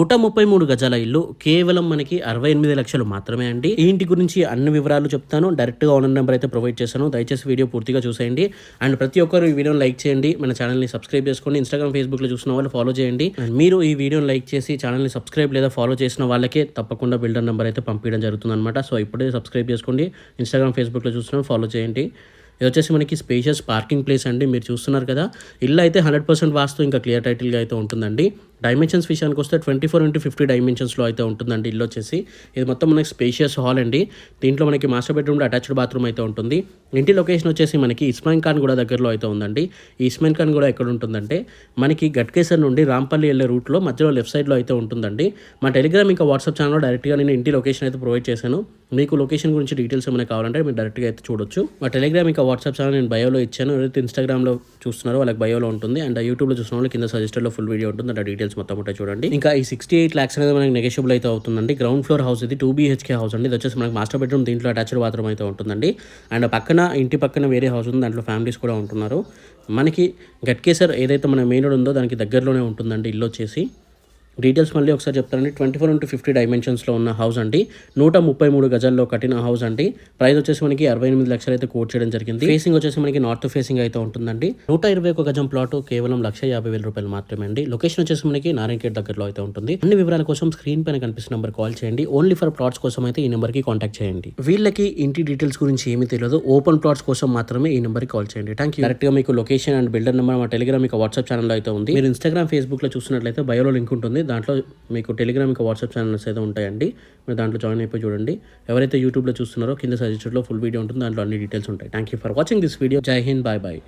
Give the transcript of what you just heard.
నూట ముప్పై మూడు గజాల ఇల్లు కేవలం మనకి అరవై ఎనిమిది లక్షలు మాత్రమే అండి. ఈ ఇంటి గురించి అన్ని వివరాలు చెప్తాను. డైరెక్ట్గా ఓనర్ నెంబర్ అయితే ప్రొవైడ్ చేశాను దయచేసి వీడియో పూర్తిగా చూసేయండి. అండ్ ప్రతి ఒక్కరు ఈ వీడియోని లైక్ చేయండి. మన ఛానల్ని సబ్స్క్రైబ్ చేసుకోండి. ఇన్స్టాగ్రామ్ ఫేస్బుక్లో చూసిన వాళ్ళు ఫాలో చేయండి. అండ్ మీరు ఈ వీడియోని లైక్ చేసి ఛానల్ని సబ్స్క్రైబ్ లేదా ఫాలో చేసిన వాళ్ళకే తప్పకుండా బిల్డర్ నెంబర్ అయితే పంపించడం జరుగుతుంది అనమాట సో ఇప్పుడే సబ్స్క్రైబ్ చేసుకోండి. ఇన్స్టాగ్రామ్ ఫేస్బుక్లో చూసిన ఫాలో చేయండి. ఇది వచ్చేసి మనకి స్పేషియస్ పార్కింగ్ ప్లేస్ అండి. మీరు చూస్తున్నారు కదా. ఇల్లు అయితే హండ్రెడ్ పర్సెంట్ వాస్తు ఇంకా క్లియర్ టైటిల్గా అయితే ఉంటుందండి. డైమెన్షన్స్ విషయానికి వస్తే ట్వంటీ ఫోర్ ఇంటూ ఫిఫ్టీ డైమెన్షన్స్లో అయితే ఉంటుందండి ఇల్లు వచ్చేసి. ఇది మొత్తం మనకి స్పేషియస్ హాల్ అండి. దీంట్లో మనకి మాస్టర్ బెడ్రూమ్లో అటాచ్డ్ బాత్రూమ్ అయితే ఉంటుంది. ఇంటి లొకేషన్ వచ్చేసి మనకి ఇస్మాయిన్ ఖాన్ కూడా దగ్గరలో అయితే ఉందండి. ఈ ఇస్మాయిన్ ఖాన్ కూడా ఎక్కడ ఉంటుందంటే మనకి గట్కేసర్ నుండి రాంపల్లి వెళ్ళే రూట్లో మధ్యలో లెఫ్ట్ సైడ్లో అయితే ఉంటుందండి. మా టెలిగ్రామ్ ఇంకా వాట్సాప్ ఛానల్లో డైరెక్ట్గా నేను ఇంటి లొకేషన్ అయితే ప్రొవైడ్ చేశాను. మీకు లొకేషన్ గురించి డీటెయిల్స్ ఏమైనా కావాలంటే మీరు డైరెక్ట్గా అయితే చూడొచ్చు. మా టెలిగ్రామ్ ఇంకా వాట్సాప్ ఛానల్ నేను బయోలో ఇచ్చాను. ఎవరైతే ఇన్స్టాగ్రామ్లో చూస్తున్నారో వాళ్ళకి బయోలో ఉంటుంది. అండ్ యూట్యూబ్లో చూసిన వాళ్ళు కింద సజెస్టర్లో ఫుల్ వీడియో ఉంటుంది. అంటే డీటెయిల్స్ మొత్తం ఉంటాయి చూడండి. ఇంకా ఈ సిక్స్టీ ఎయిట్ ల్యాక్స్ అనేది మనకి నెగోషియబుల్ అయితే అవుతుందండి. గ్రౌండ్ ఫ్లోర్ హౌస్ ఇది టూ బీహెచ్కే హౌస్ అండి. ఇది వచ్చేసి మనకి మాస్టర్ బెడ్రూమ్ దీంట్లో అటాచ్డ్ బాత్రూమ్ అయితే ఉంటుందండి. అండ్ పక్కన ఇంటి పక్కన వేరే హౌస్ ఉంది. దాంట్లో ఫ్యామిలీస్ కూడా ఉంటున్నారు. మనకి గట్కేసర్ ఏదైతే మన మెయిన్ రోడ్ ఉందో దానికి దగ్గరలోనే ఉంటుందండి ఇల్లు వచ్చేసి. డీటెయిల్స్ మళ్ళీ ఒకసారి చెప్తానండి. ట్వంటీ ఫోర్ ఇంటూ ఫిఫ్టీ డైమెన్షన్స్లో ఉన్న హౌస్ అండి. నూట ముప్పై మూడు గజాల్లో కట్టిన హౌస్ అండి. ప్రైస్ వచ్చేసి మనకి అరవై ఎనిమిది లక్షలు అయితే కోట్ చేయడం జరిగింది. ఫేసింగ్ వచ్చేసి మనకి నార్త్ ఫేసింగ్ అయితే ఉంటుందండి. నూట ఇరవై ఒక గజం ప్లాట్ కేవలం లక్ష యాభై వేల రూపాయలు మాత్రమే అండి. లొకేషన్ వచ్చేసి మనకి నారాయణఖేడ్ దగ్గరలో అయితే ఉంటుంది. అన్ని వివరాల కోసం స్క్రీన్ పైన కనిపిస్తున్న నెంబర్ కాల్ చేయండి. ఓన్లీ ఫర్ ప్లాట్స్ కోసం అయితే ఈ నెంబర్కి కాంటాక్ట్ చేయండి. వీళ్ళకి ఇంటి డీటెయిల్స్ గురించి ఏమీ తెలియదు. ఓపెన్ ప్లాట్స్ కోసం మాత్రమే ఈ నెంబర్కి కాల్ చేయండి. థ్యాంక్ యూ డైరెక్ట్గా మీకు లొకేషన్ అండ్ బిల్డర్ నెంబర్ మా టెలిగ్రామ్ మీకు వాట్సాప్ ఛానల్లో అయితే ఉంది. మీరు ఇన్స్టాగ్రామ్ ఫేస్బుక్లో చూసినట్లయితే బయోలో లింక్ ఉంటుంది. దాంట్లో మీకు టెలిగ్రామ్ ఇంకా వాట్సాప్ ఛానల్స్ అయితే ఉంటాయండి. మీరు దాంట్లో జాయిన్ అయిపోయి చూడండి. ఎవరైతే యూట్యూబ్లో చూస్తున్నారో కింద సజెషన్లో ఫుల్ వీడియో ఉంటుంది. దాంట్లో అన్ని డీటెయిల్స్ ఉంటాయి. Thank you for watching this video Jai Hind bye bye